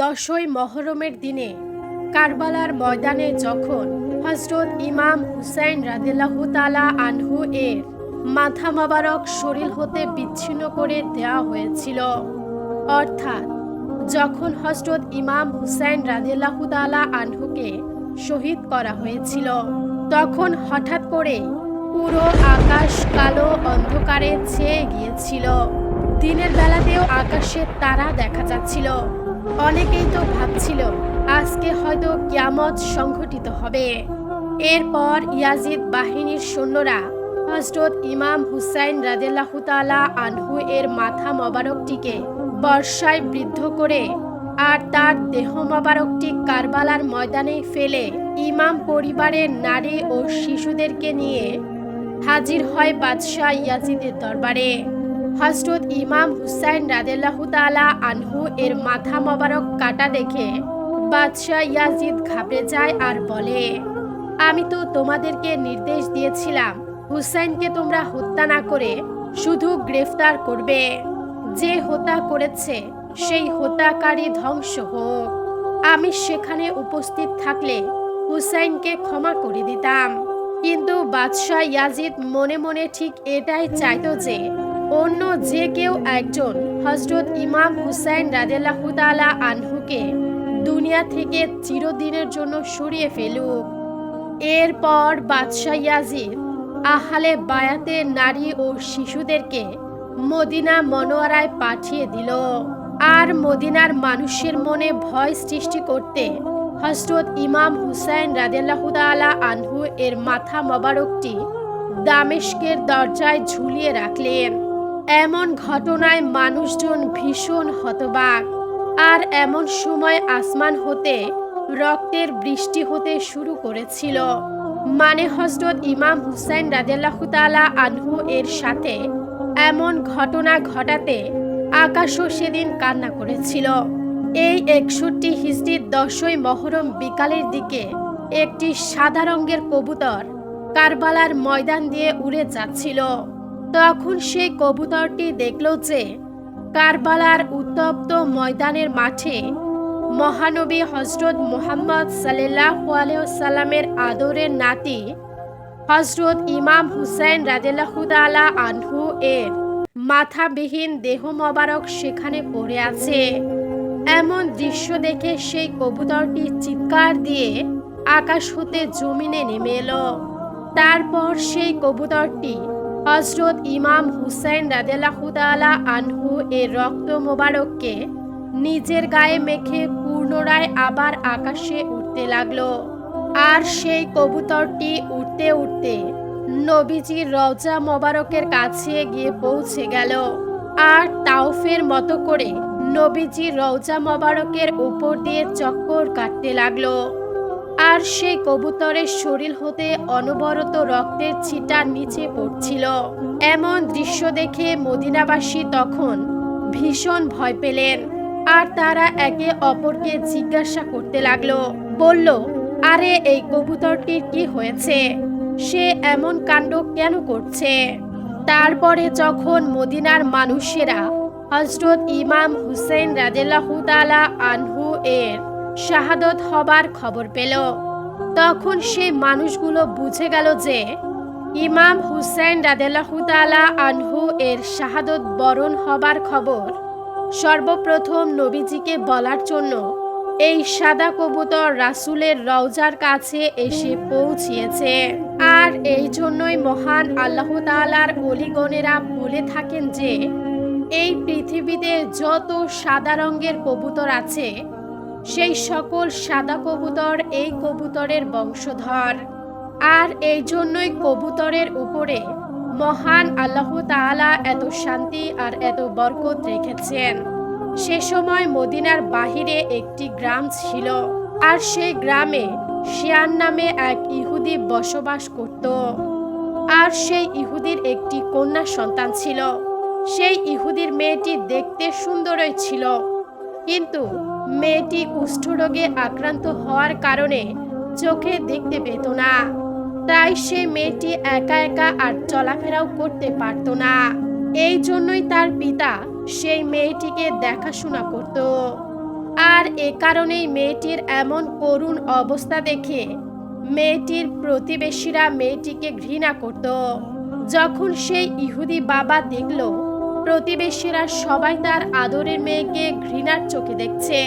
দশই মহরমের দিনে কারবালার ময়দানে যখন হজরত ইমাম হুসাইন রাদিল্লাহ তালা আনহু এর মাথা মাবারক শরীর হতে বিচ্ছিন্ন করে দেওয়া হয়েছিল। অর্থাৎ যখন হজরত ইমাম হুসাইন রাদিল্লাহ তালা আনহুকে শহীদ করা হয়েছিল, তখন হঠাৎ করে পুরো আকাশ কালো অন্ধকারে ছেয়ে গিয়েছিল। দিনের বেলাতেও আকাশে তারা দেখা যাচ্ছিল। অনেকেই তো ভাবছিল, আজকে হয়তো কিয়ামত সংঘটিত হবে। এরপর ইয়াজিদ বাহিনীর সৈন্যরা হজরত ইমাম হুসাইন রাদেল্লাহ তালা আনহু এর মাথা মোবারকটিকে বর্ষায় বৃদ্ধ করে আর তার দেহ মোবারকটি কারবালার ময়দানে ফেলে ইমাম পরিবারের নারী ও শিশুদেরকে নিয়ে হাজির হয় বাদশাহ ইয়াজিদের দরবারে। হজরত ইমাম হুসাইন রাদেল্লাহ তালা আনহু এর মাথা মোবারক কাটা দেখে বাদশাহ ইয়াজিদ ঘাবড়ে যায় আর বলে, আমি তো তোমাদেরকে নির্দেশ দিয়েছিলাম, হুসাইনকে তোমরা হত্যা না করে শুধু গ্রেফতার করবে। যে হত্যা করেছে, সেই হত্যাকারী ধ্বংস হোক। আমি সেখানে উপস্থিত থাকলে হুসাইনকে ক্ষমা করে দিতাম। কিন্তু বাদশাহ ইয়াজিদ মনে মনে ঠিক এটাই চাইত যে অন্য যে কেউ একজন হজরত ইমাম হুসাইন রাদেল্লাহ তালা আনহুকে দুনিয়া থেকে চিরদিনের জন্য সরিয়ে ফেলুক। এরপর বাদশাহ ইয়াজিদ আহালে বায়াতে নারী ও শিশুদেরকে মদিনা মনোয়ারায় পাঠিয়ে দিল। আর মদিনার মানুষের মনে ভয় সৃষ্টি করতে হজরত ইমাম হুসাইন রাদেল্লাহ তালা আনহু এর মাথা মোবারকটি দামেস্কের দরজায় ঝুলিয়ে রাখলেন। এমন ঘটনায় মানুষজন ভীষণ হতবাক। আর এমন সময় আসমান হতে, রক্তের বৃষ্টি হতে শুরু করেছিল। মানে হজরত ইমাম হুসাইন রাদেল্লাহ তালা আনহু এর সাথে এমন ঘটনা ঘটাতে আকাশও সেদিন কান্না করেছিল। এই একষট্টি হিজড়ির দশই মহরম বিকালের দিকে একটি সাদা রঙের কবুতর কারবালার ময়দান দিয়ে উড়ে যাচ্ছিল। তখন সেই কবুতরটি দেখল যে কারবালার উত্তপ্ত ময়দানের মাঠে মহানবী হজরত মোহাম্মদ সাল্লাহ সাল্লামের আদরের নাতি হজরত ইমাম হুসাইন রাজেলাহুদালা আনহু এর মাথাবিহীন দেহ মোবারক সেখানে পড়ে আছে। এমন দৃশ্য দেখে সেই কবুতরটি চিৎকার দিয়ে আকাশ হতে জমিনে নেমে এলো। তারপর সেই কবুতরটি হজরত ইমাম হুসাইন রাদেলাহুদালা আনহু এর রক্ত মোবারককে নিজের গায়ে মেখে পুনরায় আবার আকাশে উঠতে লাগল। আর সেই কবুতরটি উঠতে উঠতে নবীজির রওজা মোবারকের কাছে গিয়ে পৌঁছে গেল। আর তাওফের মতো করে নবীজির রওজা মোবারকের উপর দিয়ে চক্কর কাটতে লাগল। আর সেই কবুতরের শরীর হতে অনবরত রক্তের ছিটা নিচে পড়ছিল। এমন দৃশ্য দেখে মদিনাবাসী তখন ভীষণ ভয় পেলেন। আর তারা একে অপরকে জিজ্ঞাসা করতে লাগল, বলল, আরে, এই কবুতরটির কি হয়েছে? সে এমন কাণ্ড কেন করছে? তারপরে যখন মদিনার মানুষেরা হজরত ইমাম হুসেন রাজেলাহুতালা আনহু এর শাহাদত হবার খবর পেল। তখন সে মানুষগুলো বুঝে গেল যে ইমাম হুসেন রাদেলাহুতালা আনহু এর শাহাদত বরণ হবার খবর সর্বপ্রথম নবীজিকে বলার জন্য এই সাদা কবুতর রাসুলের রওজার কাছে এসে পৌঁছিয়েছে। আর এই জন্যই মহান আল্লাহ তালার অলিগণেরা বলে থাকেন যে এই পৃথিবীতে যত সাদা রঙের কবুতর আছে সেই সকল সাদা কবুতর এই কবুতরের বংশধর। আর এই জন্যই কবুতরের উপরে মহান আল্লাহ তাআলা এত শান্তি আর এত বরকত রেখেছেন। সে সময় মদিনার বাহিরে একটি গ্রাম ছিল আর সেই গ্রামে শিয়ান নামে এক ইহুদি বসবাস করত। আর সেই ইহুদির একটি কন্যা সন্তান ছিল। সেই ইহুদির মেয়েটি দেখতে সুন্দরই ছিল। কিন্তু মেয়েটি কুষ্ঠরোগে আক্রান্ত হওয়ার কারণে চোখে দেখতে পেত না। তাই সে মেয়েটি একা একা আর চলাফেরাও করতে পারত না। এই জন্যই তার পিতা সেই মেয়েটিকে দেখাশোনা করত। আর এ কারণেই মেয়েটির এমন করুণ অবস্থা দেখে মেয়েটির প্রতিবেশীরা মেয়েটিকে ঘৃণা করত। যখন সেই ইহুদি বাবা দেখল প্রতিবেশীরা সবাই তার আদরের মেয়েকে ঘৃণার চোখে দেখছে।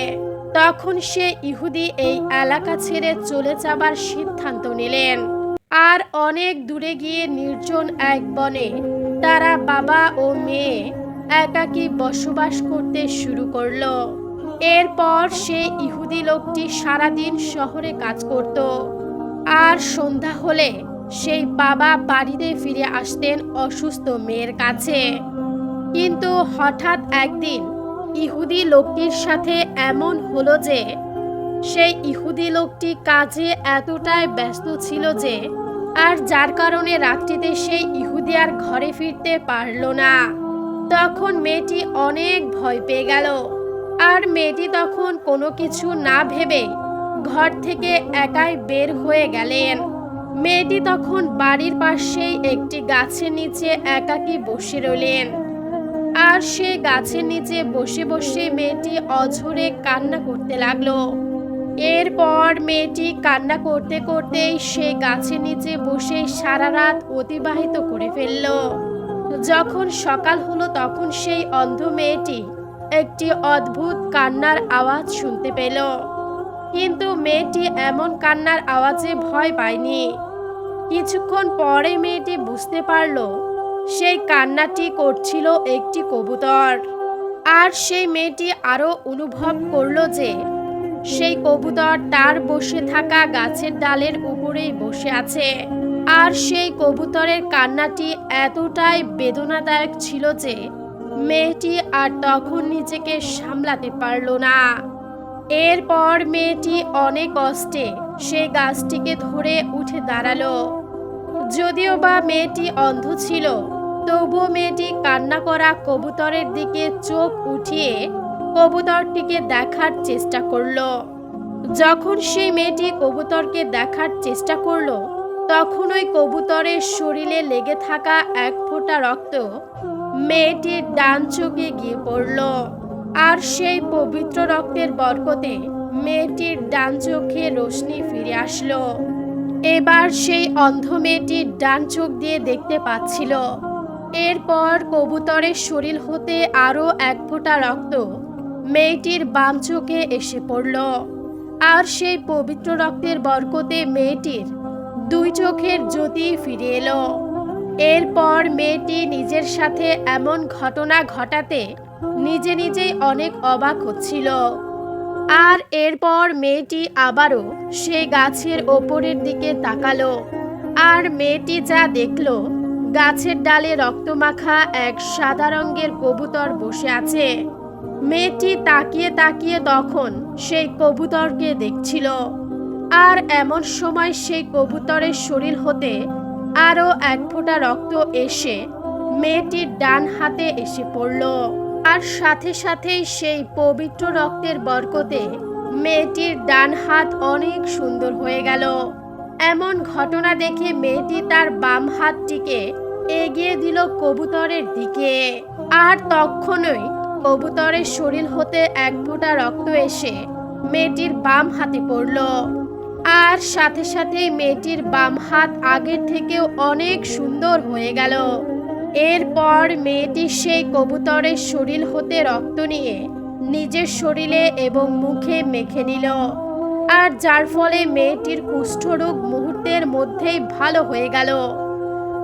তখন সে ইহুদি এই এলাকা ছেড়ে চলে যাবার সিদ্ধান্ত নিলেন। আর অনেক দূরে গিয়ে নির্জন এক বনে তারা বাবা ও মেয়ে একাকী বসবাস করতে শুরু করল। এরপর সে ইহুদি লোকটি সারাদিন শহরে কাজ করত। আর সন্ধ্যা হলে সেই বাবা বাড়িতে ফিরে আসতেন অসুস্থ মেয়ের কাছে। কিন্তু হঠাৎ একদিন ইহুদি লোকটির সাথে এমন হলো যে, সেই ইহুদি লোকটি কাজে এতটাই ব্যস্ত ছিল যে, আর যার কারণে রাত্রিতে সেই ইহুদি আর ঘরে ফিরতে পারল না। তখন মেয়েটি অনেক ভয় পেয়ে গেল। আর মেয়েটি তখন কোনো কিছু না ভেবে ঘর থেকে একাই বের হয়ে গেলেন। মেয়েটি তখন বাড়ির পাশেই একটি গাছের নিচে একাকী বসে রইলেন। আর সে গাছের নিচে বসে বসে মেয়েটি অঝরে কান্না করতে লাগল। এরপর মেয়েটি কান্না করতে করতেই সে গাছের নিচে বসে সারা রাত অতিবাহিত করে ফেলল। যখন সকাল হলো তখন সেই অন্ধ মেয়েটি একটি অদ্ভুত কান্নার আওয়াজ শুনতে পেল। কিন্তু মেয়েটি এমন কান্নার আওয়াজে ভয় পায়নি। কিছুক্ষণ পরে মেয়েটি বুঝতে পারল সেই কান্নাটি করছিল একটি কবুতর। আর সেই মেয়েটি আরও অনুভব করল যে, সেই কবুতর তার বসে থাকা গাছের ডালের উপরেই বসে আছে। আর সেই কবুতরের কান্নাটি এতটাই বেদনাদায়ক ছিল যে, মেয়েটি আর তখন নিজেকে সামলাতে পারল না। এরপর মেয়েটি অনেক কষ্টে সেই গাছটিকে ধরে উঠে দাঁড়াল। যদিও বা মেয়েটি অন্ধ ছিল, তবুও মেয়েটি কান্না করা কবুতরের দিকে চোখ উঠিয়ে কবুতরটিকে দেখার চেষ্টা করল। যখন সেই মেয়েটি কবুতরকে দেখার চেষ্টা করল তখন ওই কবুতরের শরীরে লেগে থাকা এক ফোঁটা রক্ত মেয়েটির ডান চোখে গিয়ে পড়ল। আর সেই পবিত্র রক্তের বরকতে মেয়েটির ডান চোখে রোশনি ফিরে আসলো। এবার সেই অন্ধ মেয়েটির ডান চোখ দিয়ে দেখতে পাচ্ছিল। এরপর কবুতরের শরীর হতে আরও এক ফোঁটা রক্ত মেয়েটির বাম চোখে এসে পড়ল। আর সেই পবিত্র রক্তের বরকতে মেয়েটির দুই চোখের জ্যোতি ফিরে এলো। এরপর মেয়েটি নিজের সাথে এমন ঘটনা ঘটাতে নিজে নিজেই অনেক অবাক হচ্ছিল। আর এরপর মেয়েটি আবারও সে গাছের ওপরের দিকে তাকালো। আর মেয়েটি যা দেখল, গাছের ডালে রক্তমাখা এক সাদা রঙের কবুতর বসে আছে। মেয়েটি তাকিয়ে তাকিয়ে তখন সেই কবুতরকে দেখছিল। আর এমন সময় সেই কবুতরের শরীর হতে আরও এক ফোঁটা রক্ত এসে মেয়েটির ডান হাতে এসে পড়ল। আর সাথে সাথেই সেই পবিত্র রক্তের বরকতে মেয়েটির ডান হাত অনেক সুন্দর হয়ে গেল। এমন ঘটনা দেখে মেয়েটি তার বাম হাতটিকে এগিয়ে দিল কবুতরের দিকে। আর তখনই কবুতরের শরীর হতে এক ফোঁটা রক্ত এসে মেয়েটির বাম হাতে পড়ল। আর সাথে সাথেই মেয়েটির বাম হাত আগের থেকেও অনেক সুন্দর হয়ে গেল। এরপর মেয়েটি সেই কবুতরের শরীর হতে রক্ত নিয়ে নিজের শরীরে এবং মুখে মেখে নিল। আর যার ফলে মেয়েটির কুষ্ঠরোগ মুহূর্তের মধ্যেই ভালো হয়ে গেল।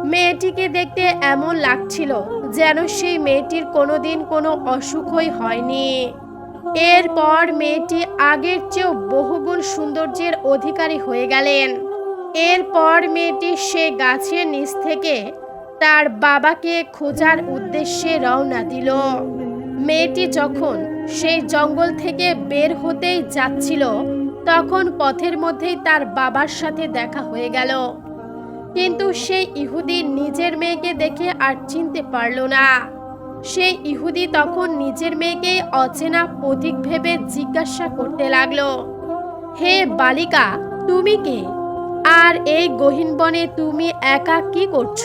মেয়েটিকে দেখতে এমন লাগছিল যেন সেই মেয়েটির কোনোদিন কোনো অসুখই হয়নি। এরপর মেয়েটি আগের চেয়েও বহুগুণ সৌন্দর্যের অধিকারী হয়ে গেলেন। এরপর মেয়েটি সে গাছের নিচ থেকে তার বাবাকে খোঁজার উদ্দেশ্যে রওনা দিল। মেয়েটি যখন সেই জঙ্গল থেকে বের হতেই যাচ্ছিল, তখন পথের মধ্যেই তার বাবার সাথে দেখা হয়ে গেল। কিন্তু সেই ইহুদি নিজের মেয়েকে দেখে আর চিনতে পারল না। সেই ইহুদি তখন নিজের মেয়েকে অচেনা পথিক ভেবে জিজ্ঞাসা করতে লাগল, হে বালিকা, তুমি কে? আর এই গহীন বনে তুমি একা কি করছ?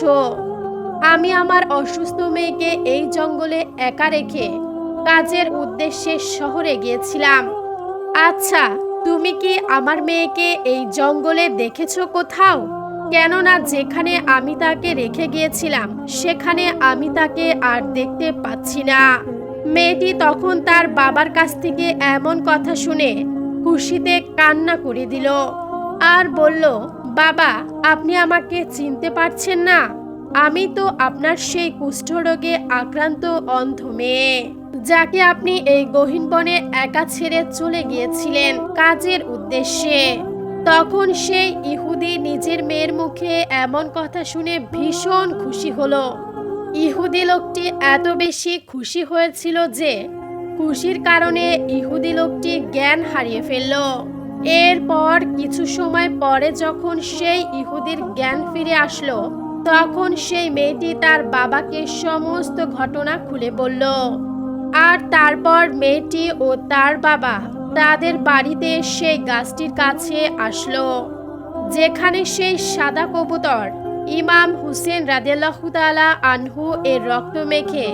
আমি আমার অসুস্থ মেয়েকে এই জঙ্গলে একা রেখে কাজের উদ্দেশ্যে শহরে গিয়েছিলাম। আচ্ছা তুমি কি আমার মেয়েকে এই জঙ্গলে দেখেছ কোথাও? কেননা যেখানে আমি তাকে রেখে গিয়েছিলাম, সেখানে আমি তাকে আর দেখতে পাচ্ছি না। মেয়েটি তখন তার বাবার কাছ থেকে এমন কথা শুনে খুশিতে কান্না করে দিল। আর বলল, বাবা, আপনি আমাকে চিনতে পারছেন না। আমি তো আপনার সেই কুষ্ঠরোগে আক্রান্ত অন্ধ মেয়ে, যাকে আপনি এই গহীন বনে একা ছেড়ে চলে গিয়েছিলেন কাজের উদ্দেশ্যে। তখন সেই ইহুদি নিজের মেয়ের মুখে এমন কথা শুনে ভীষণ খুশি হলো। ইহুদি লোকটি এত বেশি খুশি হয়েছিল যে, খুশির কারণে ইহুদি লোকটি জ্ঞান হারিয়ে ফেলল। এরপর কিছু সময় পরে যখন সেই ইহুদির জ্ঞান ফিরে আসলো তখন সেই মেয়েটি তার বাবাকে সমস্ত ঘটনা খুলে বলল। আর তারপর মেয়েটি ও তার বাবা তাদের বাড়িতে সেই গাছটির কাছে আসলো, যেখানে সেই সাদা কবুতর ইমাম হুসেন রাদেলাহুতালা আনহু এর রক্ত মেখে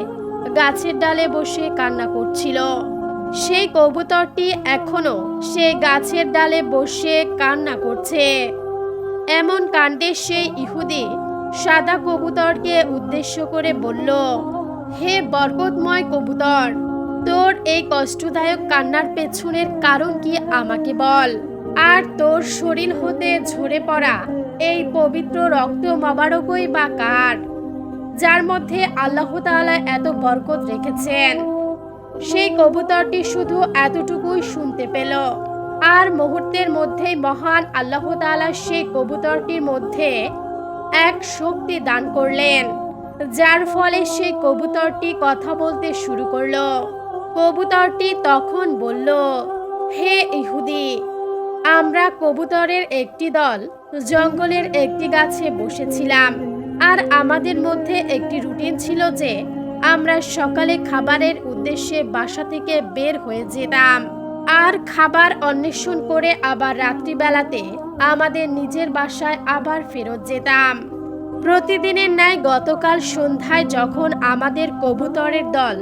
গাছের ডালে বসে কান্না করছিল। সেই কবুতরটি এখনও সেই গাছের ডালে বসে কান্না করছে। এমন কাণ্ডে সেই ইহুদি সাদা কবুতরকে উদ্দেশ্য করে বলল, হে বরকতময় কবুতর, তোর এই কষ্টদায়ক কান্নার পেছনের কারণ কি আমাকে বল? আর তোর শরীর হতে ঝরে পড়া এই পবিত্র রক্ত মাবারকই বা কার, যার মধ্যে আল্লাহ তাআলা এত বরকত রেখেছেন? সেই কবুতরটি শুধু এতটুকুই শুনতে পেল। আর মুহূর্তের মধ্যেই মহান আল্লাহ তাআলা সেই কবুতরটির মধ্যে এক শক্তি দান করলেন, যার ফলে সেই কবুতরটি কথা বলতে শুরু করল। কবুতরটি তখন বলল, হে ইহুদি, আমরা কবুতরের একটি দল, জঙ্গলের একটি গাছে বসেছিলাম, আর আমাদের মধ্যে একটি রুটিন ছিল যে, আমরা সকালে খাবারের উদ্দেশ্যে বাসা থেকে বের হয়ে যেতাম, আর খাবার অন্বেষণ করে আবার রাত্রিবেলাতে আমাদের নিজের বাসায় আবার ফেরত যেতাম। প্রতিদিনের ন্যায় গতকাল সন্ধ্যায় যখন আমাদের কবুতরের দল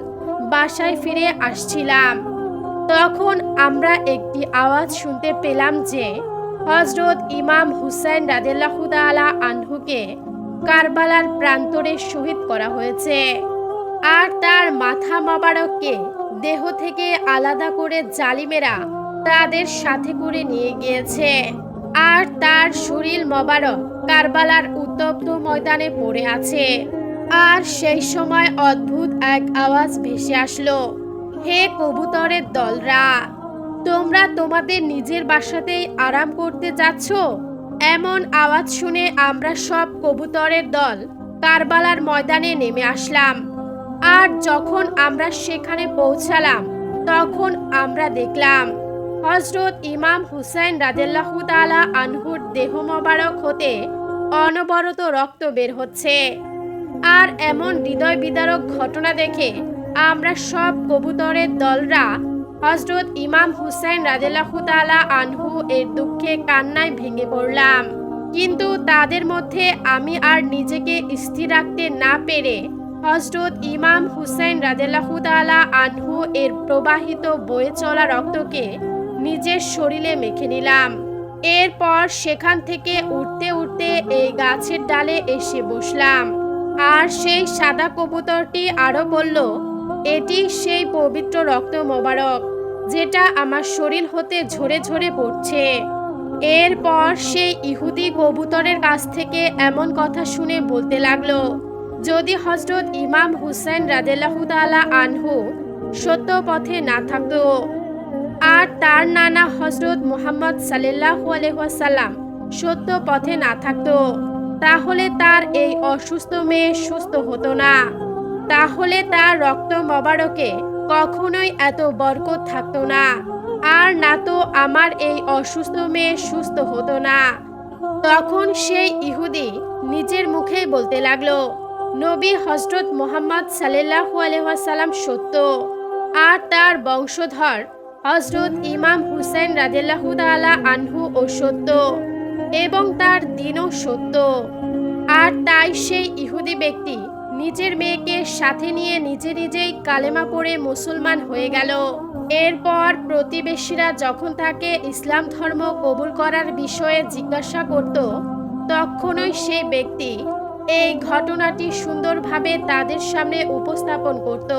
বাসায় ফিরে আসছিলাম, তখন আমরা একটি আওয়াজ শুনতে পেলাম যে হজরত ইমাম হুসাইন রাদেল্লাহুদালা আনহুকে কারবালার প্রান্তরে শহীদ করা হয়েছে আর তার মাথা মাবারককে দেহ থেকে আলাদা করে জালিমেরা তাদের সাথে করে নিয়ে গিয়েছে। আর তার শরীর মবারক কারবালার উত্তপ্ত ময়দানে পড়ে আছে। আর সেই সময় অদ্ভুত এক আওয়াজ ভেসে আসলো। হে কবুতরের দলরা, তোমরা তোমাদের নিজের বাসাতেই আরাম করতে যাচ্ছ? এমন আওয়াজ শুনে আমরা সব কবুতরের দল কারবালার ময়দানে নেমে আসলাম। আর যখন আমরা সেখানে পৌঁছালাম, তখন আমরা দেখলাম হজরত ইমাম হুসাইন রাদেল্লাহু তাআলা আনহুর দেহ মোবারক হতে অনবরত রক্ত বের হচ্ছে। আর এমন হৃদয় বিদারক ঘটনা দেখে আমরা সব কবুতরের দলরা হজরত ইমাম হুসাইন রাজেলাহু তাআলা আনহু এর দুঃখে কান্নায় ভেঙে পড়লাম। কিন্তু তাদের মধ্যে আমি আর নিজেকে স্থির রাখতে না পেরে হজরত ইমাম হুসাইন রাজেলাহু তাআলা আনহু এর প্রবাহিত বয়ে চলা রক্তকে নিজের শরীরে মেখে নিলাম। এরপর সেখান থেকে উঠতে উঠতে এই গাছের ডালে এসে বসলাম। আর সেই সাদা কবুতরটি আরও বলল, এটি সেই পবিত্র রক্ত মোবারক, যেটা আমার শরীর হতে ঝরে ঝরে পড়ছে। এরপর সেই ইহুদি কবুতরের কাছ থেকে এমন কথা শুনে বলতে লাগল, যদি হজরত ইমাম হুসেন রাদেলাহু তাআলা আনহু সত্য পথে না থাকতো আর তার নানা হজরত মোহাম্মদ আলাইহি সত্য পথে না থাকতো, তাহলে তার এই অসুস্থ মেয়ে সুস্থ হতো না। তাহলে তার রক্ত মবারকে কখনোই এত বরকত থাকতো না, আর না তো আমার এই অসুস্থ মেয়ে সুস্থ হতো না। তখন সেই ইহুদি নিজের মুখেই বলতে লাগল, নবী হজরত মোহাম্মদ সাল্লাল্লাহু আলাইহি ওয়াসাল্লাম সত্য, আর তার বংশধর হজরত ইমাম হুসেন রাজেল্লাহু তাআলা আনহু ও সত্য এবং তার দিনও সত্য। আর তাই সেই ইহুদি ব্যক্তি নিজের মেয়েকে সাথে নিয়ে নিজে নিজেই কালেমা পড়ে মুসলমান হয়ে গেল। এরপর প্রতিবেশীরা যখন তাকে ইসলাম ধর্ম কবুল করার বিষয়ে জিজ্ঞাসা করত, তখনই সেই ব্যক্তি এই ঘটনাটি সুন্দরভাবে তাদের সামনে উপস্থাপন করত।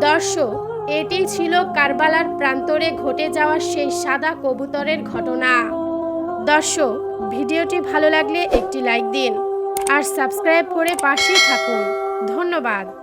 দর্শক এটি ছিল কারবালার প্রান্তরে ঘটে যাওয়া সেই সাদা কবুতরের ঘটনা। দর্শক, ভিডিওটি ভালো লাগলে একটি লাইক দিন আর সাবস্ক্রাইব করে পাশে থাকুন। ধন্যবাদ।